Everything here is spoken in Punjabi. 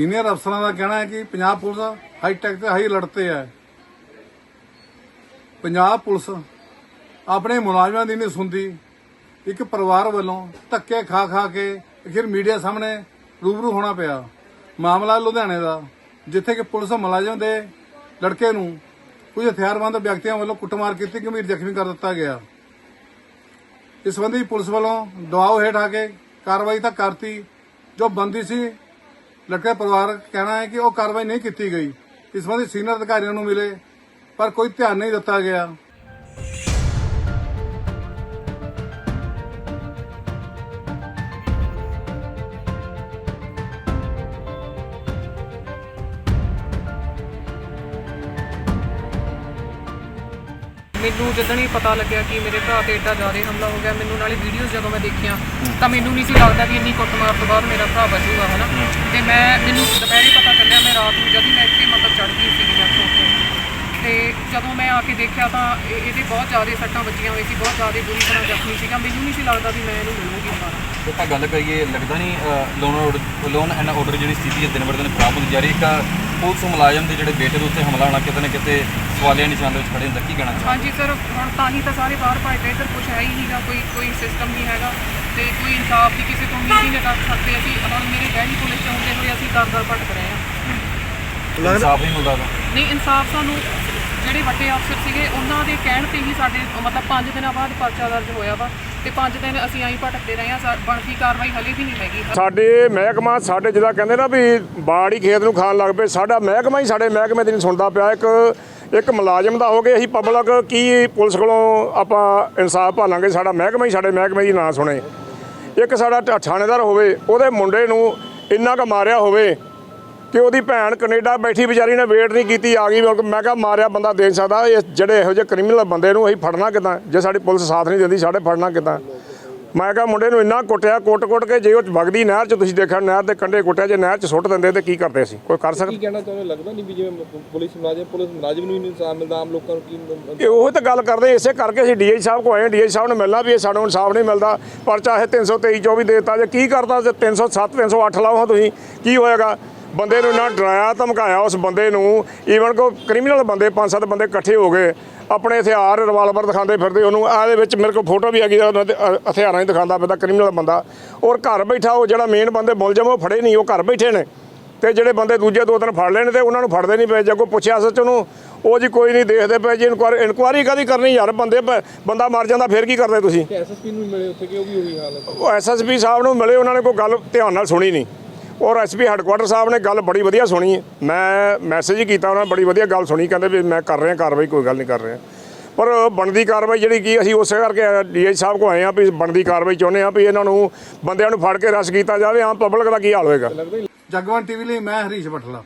ਸੀਨੀਅਰ ਅਫਸਰਾਂ ਦਾ ਕਹਿਣਾ ਹੈ ਕਿ ਪੰਜਾਬ ਪੁਲਿਸ ਹਾਈ ਟੈਕ ਤੇ ਹਾਈ ਅਲਰਟ ਤੇ ਹੈ। ਪੰਜਾਬ ਪੁਲਿਸ ਆਪਣੇ ਮੁਲਾਜ਼ਮਾਂ ਦੀ ਨਹੀਂ ਸੁਣਦੀ। ਇੱਕ ਪਰਿਵਾਰ ਵੱਲੋਂ ਧੱਕੇ ਖਾ ਖਾ ਕੇ ਫਿਰ ਮੀਡੀਆ ਸਾਹਮਣੇ ਰੂਬਰੂ ਹੋਣਾ ਪਿਆ। ਮਾਮਲਾ ਲੁਧਿਆਣੇ ਦਾ, ਜਿੱਥੇ ਕਿ ਪੁਲਿਸ ਮੁਲਾਜ਼ਮ ਦੇ ਲੜਕੇ ਨੂੰ ਕੁਝ ਹਥਿਆਰਬੰਦ ਵਿਅਕਤੀਆਂ ਵੱਲੋਂ ਕੁੱਟਮਾਰ ਕੀਤੀ, ਗੰਭੀਰ ਜ਼ਖਮੀ ਕਰ ਦਿੱਤਾ ਗਿਆ। ਇਸ ਸੰਬੰਧੀ ਪੁਲਿਸ ਵੱਲੋਂ ਦਬਾਅ ਹੇਠ ਆ ਕੇ ਕਾਰਵਾਈ ਤਾਂ ਕਰਤੀ, ਜੋ ਬੰਦੀ ਸੀ ਲੜਕੇ ਪਰਿਵਾਰ ਕਹਿਣਾ ਹੈ ਕਿ ਉਹ ਕਾਰਵਾਈ ਨਹੀਂ ਕੀਤੀ ਗਈ। ਇਸ ਸੰਬੰਧੀ ਸੀਨੀਅਰ ਅਧਿਕਾਰੀਆਂ ਨੂੰ ਮਿਲੇ, ਪਰ ਕੋਈ ਧਿਆਨ ਨਹੀਂ ਦਿੱਤਾ ਗਿਆ। ਮੈਨੂੰ ਜਦੋਂ ਹੀ ਪਤਾ ਲੱਗਿਆ ਕਿ ਮੇਰੇ ਭਰਾ ਤੇ ਏਡਾ ਜ਼ਿਆਦਾ ਹਮਲਾ ਹੋ ਗਿਆ ਮੈਨੂੰ ਨਾਲੇ ਵੀਡੀਓਜ਼ ਜਦੋਂ ਮੈਂ ਦੇਖੀਆਂ ਤਾਂ ਮੈਨੂੰ ਨਹੀਂ ਸੀ ਲੱਗਦਾ ਕਿ ਇੰਨੀ ਕੁੱਟਮਾਰ ਤੋਂ ਬਾਅਦ ਮੇਰਾ ਭਰਾ ਬਚੂਗਾ ਹਨਾ? ਤੇ ਮੈਂ ਮੈਨੂੰ ਦੁਪਹਿਰੇ ਪਤਾ ਚੱਲਿਆ ਮੈਂ ਰਾਤ ਨੂੰ ਜਦ ਹੀ ਮੈਂ ਇੱਥੇ ਮਤਲਬ ਚੜ ਗਈ ਸੀਗੀ ਮੈਂ ਸੋਚੇ ਤੇ ਜਦੋਂ ਮੈਂ ਆ ਕੇ ਦੇਖਿਆ ਤਾਂ ਇਹ- ਇਹਦੇ ਬਹੁਤ ਜ਼ਿਆਦਾ ਸੱਟਾਂ ਵੱਜੀਆਂ ਹੋਈ ਸੀ ਬਹੁਤ ਜ਼ਿਆਦਾ ਬੁਰੀ ਤਰ੍ਹਾਂ ਜ਼ਖਮੀ ਸੀਗਾ। ਮੈਨੂੰ ਨਹੀਂ ਸੀ ਲੱਗਦਾ ਵੀ ਮੈਂ ਇਹਨੂੰ ਮਿਲੂੰਗੀ ਦੁਬਾਰਾ। ਜੇ ਆਪਾਂ ਗੱਲ ਕਰੀਏ ਲੱਗਦਾ ਨਹੀਂ law order law and order ਜਿਹੜੀ ਸਥਿਤੀ ਹੈ ਦਿਨ ਬਰ ਦਿਨ ਖਰਾਬ ਹੁੰਦੀ ਜਾ ਰਹੀ ਇੱਕ ਪੁਲਿਸ ਮੁਲਾਜ਼ਮ ਦੇ ਜਿਹੜੇ ਬੇਟੇ ਦੇ ਉੱਤੇ ਹਮਲਾ ਹੋਣਾ ਕਿਤੇ ਨਾ ਕਿਤੇ ਸਵਾਲੀਆ ਨਿਸ਼ਾਨ ਦੇ ਵਿੱਚ ਖੜੇ ਹੁੰਦਾ ਕੀ ਕਹਿਣਾ ਚਾਹੁੰਦੇ ਹਾਂਜੀ ਸਰ ਹੁਣ ਤਾਂ ਹੀ ਤਾਂ ਸਾਰੇ ਬਾਹਰ ਭੱਜ ਗਏ ਇੱਧਰ ਕੁਝ ਹੈ ਹੀ ਨਹੀਂਗਾ ਕੋਈ ਕੋਈ ਸਿਸਟਮ ਨਹੀਂ ਹੈਗਾ ਤੇ ਕੋਈ ਇਨਸਾਫ ਦੀ ਕਿਸੇ ਤੋਂ ਉਮੀਦ ਹੀ ਨਹੀਂ ਕਰ ਸਕਦੇ ਅਸੀਂ। ਹੁਣ ਮੇਰੇ ਡੈਡੀ ਪੁਲਿਸ ਚ ਹੁੰਦੇ ਹੋਏ ਅਸੀਂ ਦਰ ਦਰ ਭਟਕ ਰਹੇ ਹਾਂ। ਇਨਸਾਫ ਨਹੀਂ ਮਿਲਦਾ ਤਾਂ? ਨਹੀਂ ਇਨਸਾਫ ਸਾਨੂੰ ਜਿਹੜੇ ਵੱਡੇ ਅਫਸਰ ਸੀਗੇ ਉਹਨਾਂ ਦੇ ਕਹਿਣ ਤੇ ਹੀ ਸਾਡੇ ਮਤਲਬ 5 ਦਿਨਾਂ ਬਾਅਦ ਪਰਚਾ ਦਰਜ ਹੋਇਆ ਵਾ ਤੇ 5 ਦਿਨ ਅਸੀਂ ਆਈ ਭਟਕਦੇ ਰਹੇ ਹਾਂ। ਸਾ- ਬਣਦੀ ਕਾਰਵਾਈ ਹਲੇ ਵੀ ਨਹੀਂ ਹੈਗੀ। ਸਾਡੇ ਮਹਿਕਮਾ ਸਾਡੇ ਜਿਹਦਾ ਕਹਿੰਦੇ ਨਾ ਵੀ ਬਾੜ ਖੇਤ ਨੂੰ ਖਾਣ ਲੱਗ ਪਏ ਸਾਡਾ ਮਹਿਕਮਾ ਹੀ ਸਾਡੇ ਮਹਿਕਮੇ ਦੀ ਨਹੀਂ ਸੁਣਦਾ ਪਿਆ। ਇੱਕ ਇੱਕ ਮੁਲਾਜ਼ਮ ਦਾ ਹੋ ਗਿਆ ਅਸੀਂ ਪਬਲਿਕ ਕੀ ਪੁਲਿਸ ਕੋਲੋਂ ਆਪਾਂ ਇਨਸਾਫ ਭਾਲਾਂਗੇ ਸਾਡਾ ਮਹਿਕਮਾ ਹੀ ਸਾਡੇ ਮਹਿਕਮੇ ਦੀ ਨਾ ਸੁਣੇ। ਇੱਕ ਸਾਡਾ ਠਾ- ਥਾਣੇਦਾਰ ਹੋਵੇ, ਉਹਦੇ ਮੁੰਡੇ ਨੂੰ ਇੰਨਾ ਕੁ ਮਾਰਿਆ ਹੋਵੇ ਕਿ ਉਹਦੀ ਭੈਣ ਕੈਨੇਡਾ ਬੈਠੀ ਵਿਚਾਰੀ ਨੇ ਵੇਟ ਨਹੀਂ ਕੀਤੀ, ਆ ਗਈ ਮੈਂ ਕਿਹਾ ਮਾਰਿਆ ਬੰਦਾ ਦੇ ਸਕਦਾ, ਇਹ ਜਿਹੜੇ ਇਹੋ ਜਿਹੇ ਕ੍ਰਿਮੀਨਲ ਬੰਦੇ ਨੂੰ ਅਸੀਂ ਫੜਨਾ ਕਿਦਾਂ? ਜੇ ਸਾਡੀ ਪੁਲਿਸ ਸਾਥ ਨਹੀਂ ਦਿੰਦੀ, ਸਾਡੇ ਫੜਨਾ ਕਿਦਾਂ? ਮੈਂ ਕਿਹਾ ਮੁੰਡੇ ਨੂੰ ਇੰਨਾ ਕੁੱਟਿਆ ਕੁੱਟ-ਕੁੱਟ ਕੇ ਜੇ ਉਹ ਵਗਦੀ ਨਹਿਰ 'ਚ ਤੁਸੀਂ ਦੇਖਿਆ ਨਹਿਰ ਦੇ ਕੰਢੇ ਕੁੱਟਿਆ ਜੇ ਨਹਿਰ 'ਚ ਸੁੱਟ ਦਿੰਦੇ ਤੇ ਕੀ ਕਰਦੇ ਸੀ ਕੋਈ ਕਰ ਕੀ ਸਕਦਾ ਕਹਿਣਾ ਚਾਹੁੰਦੇ? ਹੋ? ਲੱਗਦਾ ਨਹੀਂ ਵੀ ਜਿਵੇਂ ਪੁਲਿਸ ਮੁਲਾਜ਼ਮ ਪੁਲਿਸ ਮੁਲਾਜ਼ਮ ਨੂੰ ਹੀ ਨਹੀਂ ਇਨਸਾਫ ਮਿਲਦਾ ਆਮ ਲੋਕਾਂ ਨੂੰ ਕੀ ਇਹ ਉਹ ਤਾਂ ਗੱਲ ਕਰਦੇ ਇਸੇ ਕਰਕੇ ਅਸੀਂ ਡੀਆਈ ਸਾਹਿਬ ਕੋ ਆਏ ਡੀਆਈ ਸਾਹਿਬ ਨੇ ਮਿਲਣਾ ਵੀ ਇਹ ਸਾਨੂੰ ਇਨਸਾਫ ਨਹੀਂ ਮਿਲਦਾ। ਪਰਚਾ ਇਹ 323 24 ਦੇਤਾ। ਜੇ ਕੀ ਕਰਦਾ ਜੇ 307 308 ਲਾਓ ਹਾਂ ਤੁਸੀਂ। ਕੀ ਹੋਏਗਾ? ਬੰਦੇ ਨੂੰ ਇੰਨਾ ਡਰਾਇਆ ਧਮਕਾਇਆ ਉਸ ਬੰਦੇ ਨੂੰ। ਈਵਨ ਕੋ ਕ੍ਰਿਮੀਨਲ ਬੰਦੇ ਪੰਜ ਸੱਤ ਬੰਦੇ ਇਕੱਠੇ ਹੋ ਗਏ। ਆਪਣੇ ਹਥਿਆਰ ਰਿਵਾਲਵਰ ਦਿਖਾਉਂਦੇ ਫਿਰਦੇ ਉਹਨੂੰ ਆਹ ਦੇ ਵਿੱਚ ਮੇਰੇ ਕੋਲ ਫੋਟੋ ਵੀ ਹੈਗੀ ਆ ਉਹਨਾਂ ਦੇ ਹਥਿਆਰਾਂ ਹੀ ਦਿਖਾਉਂਦਾ ਪਿਆ ਕ੍ਰਿਮੀਨਲ ਬੰਦਾ। ਔਰ ਘਰ ਬੈਠਾ ਉਹ ਜਿਹੜਾ ਮੇਨ ਬੰਦੇ ਮੁਲਜ਼ਮ ਉਹ ਫੜੇ ਨਹੀਂ ਉਹ ਘਰ ਬੈਠੇ ਨੇ। ਤੇ ਜਿਹੜੇ ਬੰਦੇ ਦੂਜੇ ਦੋ ਤਿੰਨ ਫੜ ਲੈਣੇ ਤੇ ਉਹਨਾਂ ਨੂੰ ਫੜਦੇ ਨਹੀਂ ਪਏ। ਜੇ ਕੋਈ ਪੁੱਛਿਆ ਸੱਚ ਉਹਨੂੰ ਉਹ ਜੀ ਕੋਈ ਨਹੀਂ ਦੇਖਦੇ ਪਏ ਜੀ ਇਨਕੁਆਰੀ ਇਨਕੁਆਰੀ ਕਦੀ ਕਰਨੀ ਯਾਰ? ਬੰਦੇ ਬੰਦਾ ਮਰ ਜਾਂਦਾ ਫਿਰ ਕੀ ਕਰਦੇ ਤੁਸੀਂ? ਐਸਐਸਪੀ ਨੂੰ ਮਿਲੇ ਉੱਥੇ ਕਿ ਉਹ ਵੀ ਉਹੀ ਹਾਲ ਹੈ? ਐਸਐਸਪੀ ਸਾਹਿਬ ਨੂੰ ਮਿਲੇ ਉਹਨਾਂ ਨੇ ਕੋਈ ਗੱਲ ਧਿਆਨ ਨਾਲ ਸੁਣੀ ਨਹੀਂ। ਔਰ ਐਸਪੀ ਹੈੱਡਕੁਆਟਰ ਸਾਹਿਬ ਨੇ ਗੱਲ ਬੜੀ ਵਧੀਆ ਸੁਣੀ। ਹੈ। ਮੈਂ ਮੈਸੇਜ ਹੀ ਕੀਤਾ ਉਹਨਾਂ ਨੇ, ਬੜੀ ਵਧੀਆ ਗੱਲ ਸੁਣੀ, ਕਹਿੰਦੇ ਵੀ ਮੈਂ ਕਰ ਰਿਹਾ, ਕਾਰਵਾਈ ਕੋਈ ਗੱਲ ਨਹੀਂ ਕਰ ਰਿਹਾ। ਪਰ ਬਣਦੀ ਕਾਰਵਾਈ ਜਿਹੜੀ ਕੀ, ਅਸੀਂ ਉਸੇ ਕਰਕੇ ਡੀਆਈ ਸਾਹਿਬ ਕੋ ਆਏ ਆ ਵੀ ਬਣਦੀ ਕਾਰਵਾਈ ਚਾਹੁੰਦੇ ਆ ਵੀ ਇਹਨਾਂ ਨੂੰ ਬੰਦਿਆਂ ਨੂੰ ਫੜ ਕੇ ਰਸ ਕੀਤਾ ਜਾਵੇ, ਆਮ ਪਬਲਿਕ ਦਾ ਕੀ ਹਾਲ ਹੋਏਗਾ? ਜਗਵੰਤ ਟੀਵੀ ਲਈ ਮੈਂ ਹਰੀਸ਼ ਬਠਲਾ।